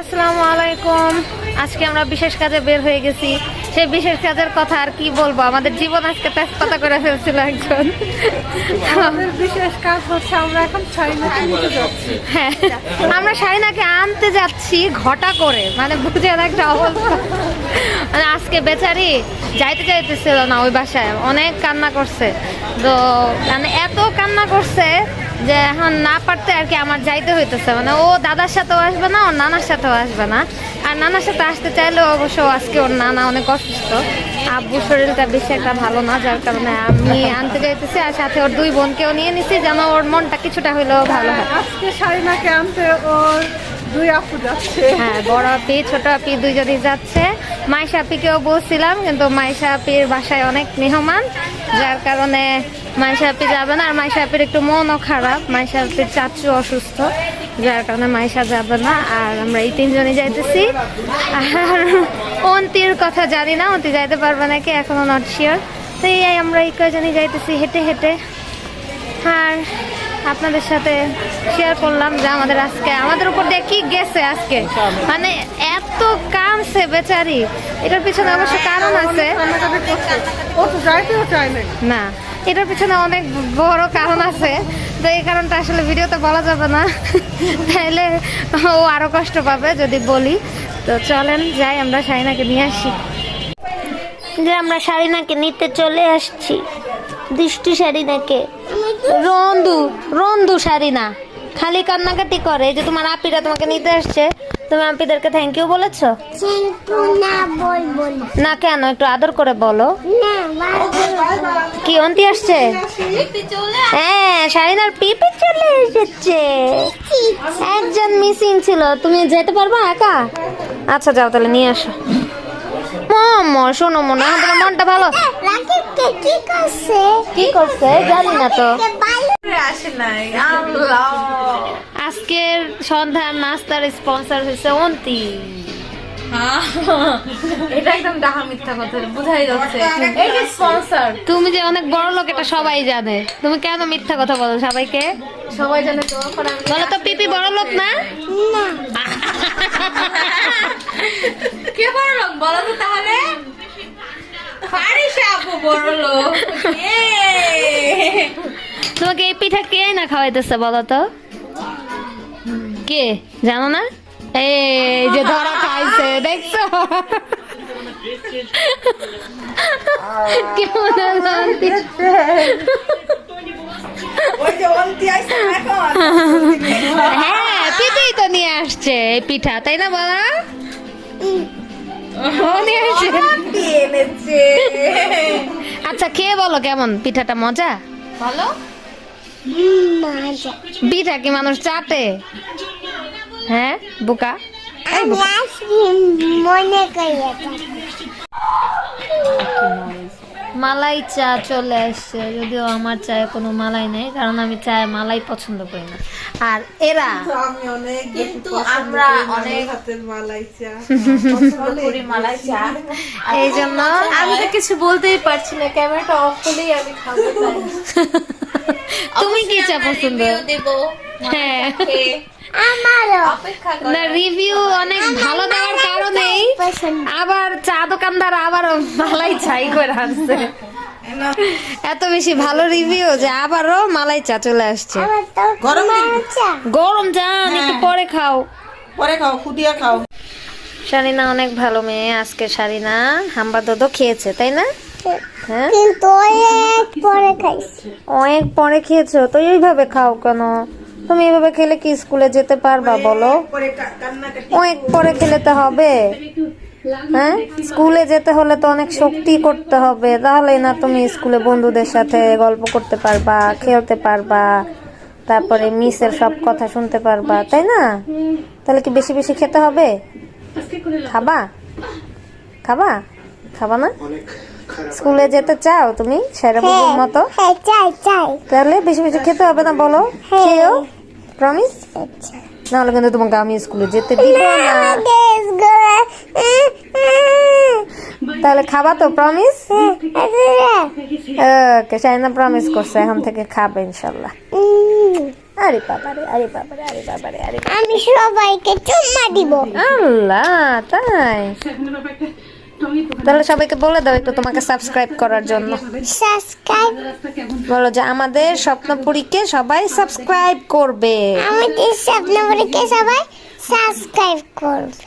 আসসালামু আলাইকুম। আজকে আমরা বিশেষ কাজে বের হয়ে গেছি। সেই বিশেষ কাজের কথা আর কি বলব? আমাদের জীবন আজকে তেজপাতা করে ফেলছিল একজন। আমাদের বিশেষ কাজ হচ্ছে আমরা এখন যাচ্ছি। হ্যাঁ আমরা শাহিনাকে আনতে যাচ্ছি ঘটা করে। মানে বুঝে একটা অবস্থা। মানে আজকে বেচারি যাইতে যাইতেছিল না ওই বাসায় অনেক কান্না করছে। তো মানে এত কান্না করছে যে এখন না পারতে আর কি আমার যাইতে হইতেছে। মানে ও দাদার সাথেও আসবে না ওর নানার সাথেও আসবে না। আর নানার সাথে আসতে চাইলেও অবশ্য আজকে ওর নানা অনেক অসুস্থ। আব্বুর শরীরটা বেশি একটা ভালো না যার কারণে আমি আনতে যাইতেছি আর সাথে ওর দুই বোনকেও নিয়ে নিছি যেন ওর মনটা কিছুটা হইলেও ভালো হয়। আজকে শাড়িনাকে আনতে ওর দুই আপু যাচ্ছে। হ্যাঁ বড় আপি ছোট আপি দুইজনই যাচ্ছে। মাইশা আপিকেও বলছিলাম, কিন্তু মাইশা বাসায় অনেক মেহমান, যার কারণে মাইশা যাবে না। আর মাইশা একটু মনও খারাপ মাইশা চাচু অসুস্থ, যার কারণে মাইশা যাবে না। আর আমরা এই তিনজনই যাইতেছি। আর অন্তির কথা জানি না, অন্তি যাইতে পারবে নাকি, এখনও নট শিওর তো এই আমরা এই কয়জনই যাইতেছি, হেঁটে হেঁটে। আর আপনাদের সাথে শেয়ার করলাম যে আমাদের আজকে আমাদের উপর দিয়ে কি গেছে আজকে। মানে এত কামছে বেচারি। এটার পিছনে অবশ্য কারণ আছে। না না এটার পিছনে অনেক বড় কারণ আছে। তো এই কারণটা আসলে ভিডিওতে বলা যাবে না। তাহলে ও আরও কষ্ট পাবে যদি বলি। তো চলেন যাই আমরা শাইনাকে নিয়ে আসি। যে আমরা শাড়িনাকে নিতে চলে আসছি। দৃষ্টি শাড়িনাকে রন্দু রন্দু শাড়িনা খালি কান্নাকাটি করে এই যে তোমার আপিরা তোমাকে নিতে আসছে তুমি আপিদেরকে থ্যাংক ইউ বলেছ? না না না কেন একটু আদর করে বলো। না কি অন্তি আসছে? হ্যাঁ শাড়িনার পিপি চলে এসেছে। একজন মিসিং ছিল তুমি যেতে পারবা একা? আচ্ছা যাও তাহলে নিয়ে আসো। মম, শোনো মনে তোমার মনটা ভালো। কি করছে? কি করছে জানি না তো। আজকের সন্ধ্যার নাস্তার স্পন্সর হয়েছে অন্তি। এটা একদম ডাহা মিথ্যা কথা বুঝাই যাচ্ছে। এটা স্পন্সর তুমি যে অনেক বড় লোক এটা সবাই জানে। তুমি কেন মিথ্যা কথা বলো সবাইকে? সবাই জানে তো বলো তো পিপি বড় লোক না? কে বড় লোক? বলো তো তাহলে। পারিস আপু বড় লোক। তোমাকে এই পিঠা কে না খাওয়াইতেছে বলো তো? কে? জানো না? এই কেমন হলো আন্টি? হ্যাঁ পিঠেই তো নিয়ে আসছে পিঠা তাই না বলা? আচ্ছা খেয়ে বলো কেমন পিঠাটা মজা ভালো। পিঠা কি মানুষ চাটে? হ্যাঁ বোকা? আমি বোকা। আইসক্রিম মনে মালাই চা চলে আসছে। যদিও আমার চায়ে কোনো মালাই নেই কারণ আমি চায়ে মালাই পছন্দ করি না। আর এরা আমি অনেক কিন্তু আমরা অনেক হাতের মালাই চা। করি মালাই চা। এই জন্য আমি তো কিছু বলতেই পারছি না ক্যামেরাটা অফ করলেই আমি খাব তুমি কি চা পছন্দ? দেব। হ্যাঁ। না রিভিউ অনেক ভালো দেওয়ার কারণেই আবার চা দোকানদার আবার মালাই চাই করে আসছে। এত বেশি ভালো রিভিউ যে আবারও মালাই চা চলে আসছে। গরম গরম চান একটু পরে খাও। পরে খাও খুদিয়া খাও। শারিনা অনেক ভালো মেয়ে আজকে শারিনা হাম্বা দোদো খেয়েছে তাই না? হ্যাঁ। কিন্তু অনেক পরে খাইছি। অনেক পরে খেয়েছো তো এইভাবে খাও কেন? তুমি এভাবে খেলে কি স্কুলে যেতে পারবা বলো? পরে কা- কান্নাকাটি। অনেক পরে খেলে তো হবে। হ্যাঁ? স্কুলে যেতে হলে তো অনেক শক্তি করতে হবে। তাহলে না তুমি স্কুলে বন্ধুদের সাথে গল্প করতে পারবা খেলতে পারবা তারপরে মিসের সব কথা শুনতে পারবা তাই না? তাহলে কি বেশি বেশি খেতে হবে? খাবা? খাবা? খাবা না? স্কুলে যেতে চাও তুমি সেরা বন্ধুর মতো? হ্যাঁ চাই চাই। তাহলে বেশি বেশি খেতে হবে না বলো? খেয়েও? প্রমিস আচ্ছা নাহলে কিন্তু তোমাকে আমি স্কুলে যেতে দিব না। তাহলে খাবা তো প্রমিস ওকে চাইনা প্রমিস করছে এখন থেকে খাবে ইনশাল্লাহ। আরে বাবারে আরে বাবারে আরে বাবারে আরে আমি সবাইকে চুম্মা দিব। আল্লাহ তাই? তাহলে সবাইকে বলে দাও একটু তোমাকে সাবস্ক্রাইব করার জন্য। সাবস্ক্রাইব বলো যে আমাদের স্বপ্নপুরীকে সবাই সাবস্ক্রাইব করবে। আমাদের স্বপ্নবরীকে সবাই সাবস্ক্রাইব করবে।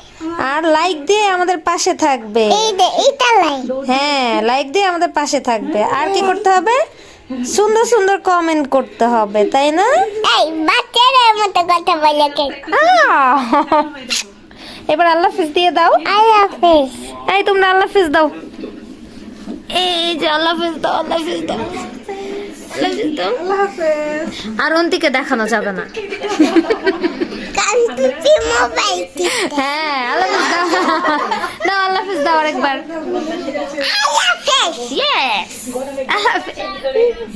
আর লাইক দিয়ে আমাদের পাশে থাকবে। এই দে এইটা লাই হ্যাঁ লাইক দিয়ে আমাদের পাশে থাকবে। আর কি করতে হবে? সুন্দর সুন্দর কমেন্ট করতে হবে তাই না? এই বাচ্চাদের মতো কথা বলে কে! এবার আল্লাহ হাফিজ দিয়ে দাও। আল্লাহ হাফেজ। এই তোমরা আল্লাহ হাফিজ দাও। এই যে আল্লাহ হাফিজ দাও আল্লাহ হাফিজ দাও। আর অন্তিকে দেখানো যাবে না। হ্যাঁ আল্লাহ দাও। আল্লাহ হাফিজ দাও আরেকবার। আল্লাহ হাফেজ। ইয়েস